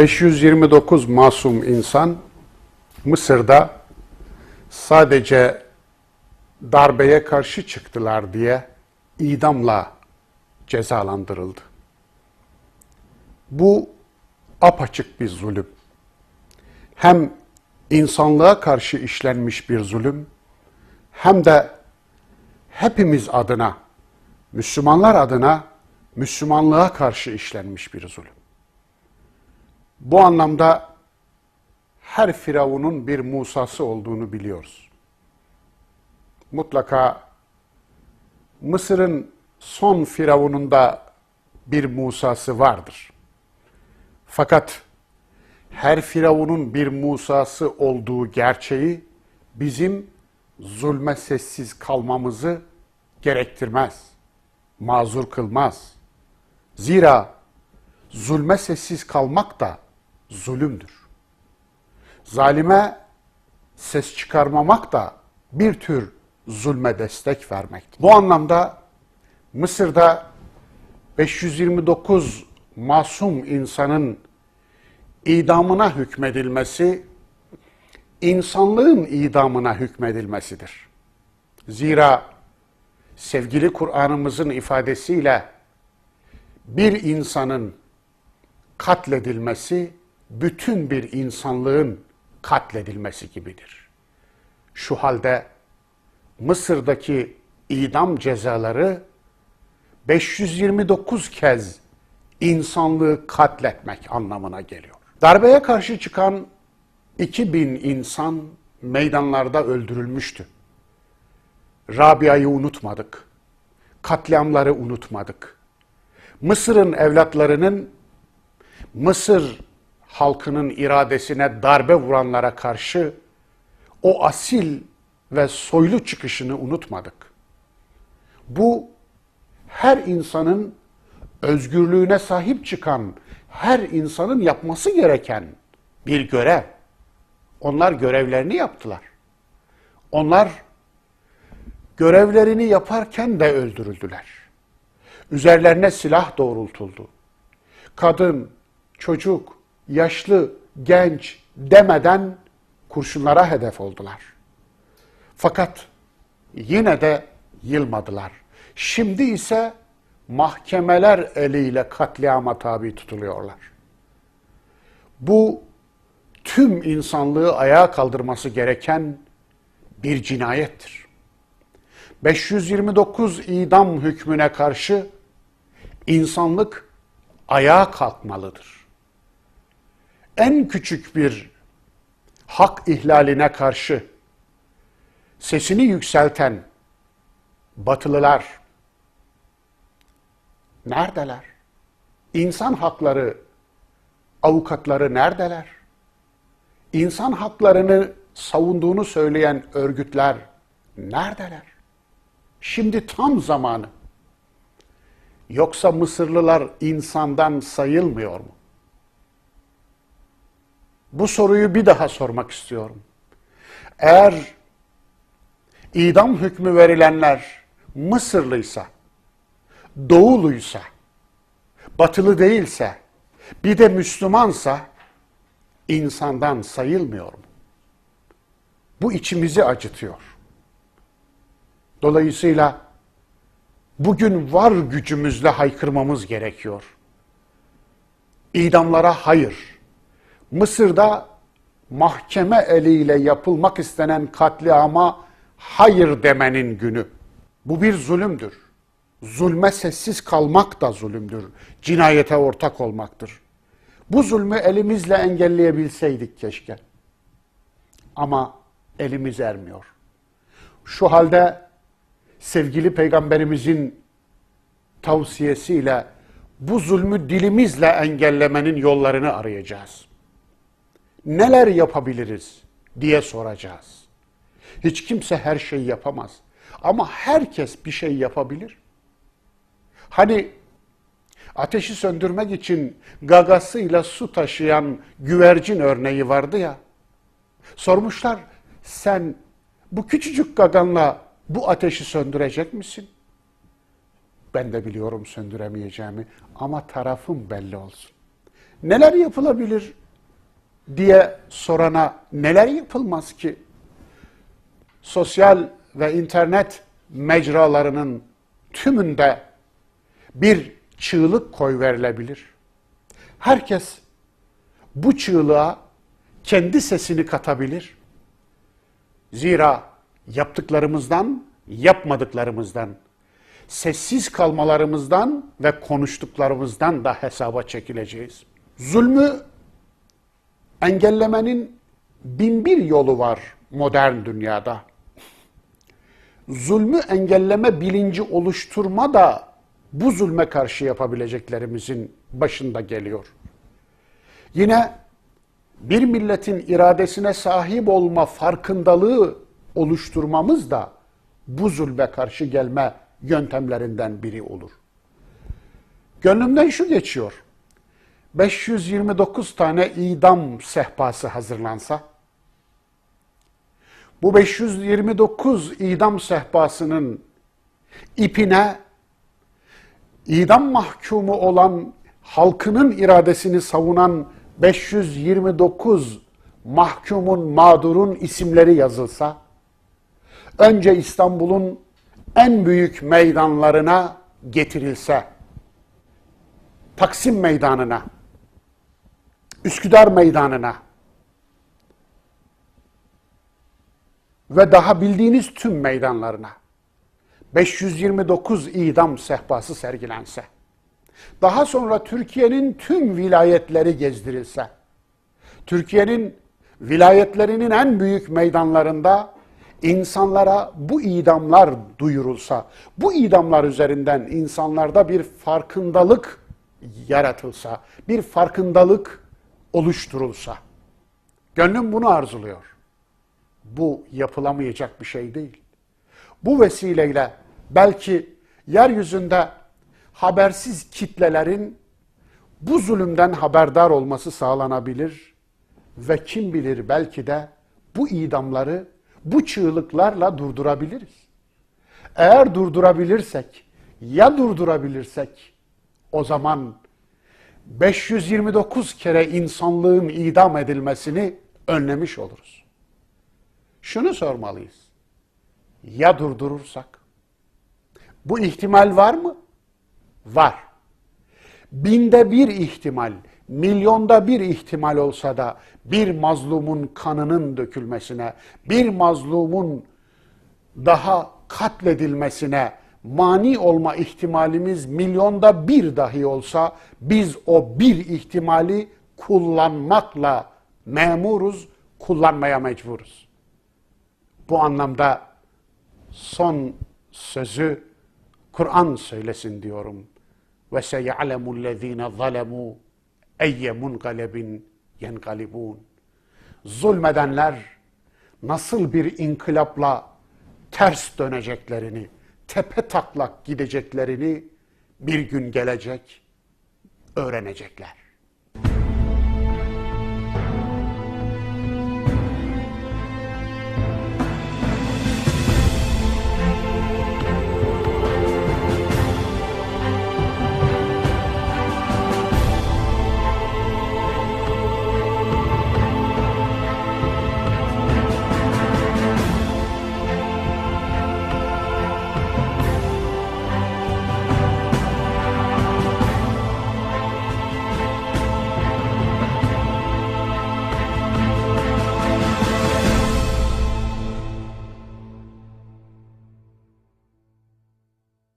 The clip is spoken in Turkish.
529 masum insan Mısır'da sadece darbeye karşı çıktılar diye idamla cezalandırıldı. Bu apaçık bir zulüm. Hem insanlığa karşı işlenmiş bir zulüm hem de hepimiz adına, Müslümanlar adına Müslümanlığa karşı işlenmiş bir zulüm. Bu anlamda her firavunun bir Musa'sı olduğunu biliyoruz. Mutlaka Mısır'ın son firavununda bir Musa'sı vardır. Fakat her firavunun bir Musa'sı olduğu gerçeği bizim zulme sessiz kalmamızı gerektirmez, mazur kılmaz. Zira zulme sessiz kalmak da zulümdür. Zalime ses çıkarmamak da bir tür zulme destek vermektir. Bu anlamda Mısır'da 529 masum insanın idamına hükmedilmesi insanlığın idamına hükmedilmesidir. Zira sevgili Kur'an'ımızın ifadesiyle bir insanın katledilmesi bütün bir insanlığın katledilmesi gibidir. Şu halde Mısır'daki idam cezaları 529 kez insanlığı katletmek anlamına geliyor. Darbeye karşı çıkan 2000 insan meydanlarda öldürülmüştü. Rabia'yı unutmadık. Katliamları unutmadık. Mısır'ın evlatlarının Mısır halkının iradesine darbe vuranlara karşı o asil ve soylu çıkışını unutmadık. Bu her insanın özgürlüğüne sahip çıkan her insanın yapması gereken bir görev. Onlar görevlerini yaptılar. Onlar görevlerini yaparken de öldürüldüler. Üzerlerine silah doğrultuldu. Kadın, çocuk, yaşlı, genç demeden kurşunlara hedef oldular. Fakat yine de yılmadılar. Şimdi ise mahkemeler eliyle katliama tabi tutuluyorlar. Bu tüm insanlığı ayağa kaldırması gereken bir cinayettir. 529 idam hükmüne karşı insanlık ayağa kalkmalıdır. En küçük bir hak ihlaline karşı sesini yükselten batılılar neredeler? İnsan hakları avukatları neredeler? İnsan haklarını savunduğunu söyleyen örgütler neredeler? Şimdi tam zamanı. Yoksa Mısırlılar insandan sayılmıyor mu? Bu soruyu bir daha sormak istiyorum. Eğer idam hükmü verilenler Mısırlıysa, Doğuluysa, Batılı değilse, bir de Müslümansa insandan sayılmıyor mu? Bu içimizi acıtıyor. Dolayısıyla bugün var gücümüzle haykırmamız gerekiyor. İdamlara hayır. Mısır'da mahkeme eliyle yapılmak istenen katliama hayır demenin günü. Bu bir zulümdür. Zulme sessiz kalmak da zulümdür. Cinayete ortak olmaktır. Bu zulmü elimizle engelleyebilseydik keşke. Ama elimiz ermiyor. Şu halde sevgili peygamberimizin tavsiyesiyle bu zulmü dilimizle engellemenin yollarını arayacağız. Neler yapabiliriz diye soracağız. Hiç kimse her şeyi yapamaz. Ama herkes bir şey yapabilir. Hani ateşi söndürmek için gagasıyla su taşıyan güvercin örneği vardı ya. Sormuşlar sen bu küçücük gaganla bu ateşi söndürecek misin? Ben de biliyorum söndüremeyeceğimi ama tarafım belli olsun. neler yapılabilir diye sorana neler yapılmaz ki? Sosyal ve internet mecralarının tümünde bir çığlık koy verilebilir. Herkes bu çığlığa kendi sesini katabilir. Zira yaptıklarımızdan, yapmadıklarımızdan, sessiz kalmalarımızdan ve konuştuklarımızdan da hesaba çekileceğiz. Zulmü engellemenin binbir yolu var modern dünyada. Zulmü engelleme bilinci oluşturma da bu zulme karşı yapabileceklerimizin başında geliyor. Yine bir milletin iradesine sahip olma farkındalığı oluşturmamız da bu zulme karşı gelme yöntemlerinden biri olur. Gönlümden şu geçiyor. 529 tane idam sehpası hazırlansa, bu 529 idam sehpasının ipine idam mahkumu olan halkının iradesini savunan 529 mahkumun, mağdurun isimleri yazılsa, önce İstanbul'un en büyük meydanlarına getirilse, Taksim Meydanı'na, Üsküdar Meydanı'na. Ve daha bildiğiniz tüm meydanlarına. 529 idam sehpası sergilense, daha sonra Türkiye'nin tüm vilayetleri gezdirilse, Türkiye'nin vilayetlerinin en büyük meydanlarında insanlara bu idamlar duyurulsa, bu idamlar üzerinden insanlarda bir farkındalık yaratılsa, bir farkındalık oluşturulsa. Gönlüm bunu arzuluyor. Bu yapılamayacak bir şey değil. Bu vesileyle belki yeryüzünde habersiz kitlelerin bu zulümden haberdar olması sağlanabilir ve kim bilir belki de bu idamları bu çığlıklarla durdurabiliriz. Eğer durdurabilirsek, ya durdurabilirsek o zaman 529 kere insanlığın idam edilmesini önlemiş oluruz. Şunu sormalıyız. Ya durdurursak? Bu ihtimal var mı? Var. Binde bir ihtimal, milyonda bir ihtimal olsa da bir mazlumun kanının dökülmesine, bir mazlumun daha katledilmesine mani olma ihtimalimiz milyonda bir dahi olsa biz o bir ihtimali kullanmakla memuruz, kullanmaya mecburuz. Bu anlamda son sözü Kur'an söylesin diyorum. Ve seya'lemul lezine zalemu eyye munqalebin yenqalibun. Zulmedenler nasıl bir inkılapla ters döneceklerini, tepe taklak gideceklerini bir gün gelecek öğrenecekler.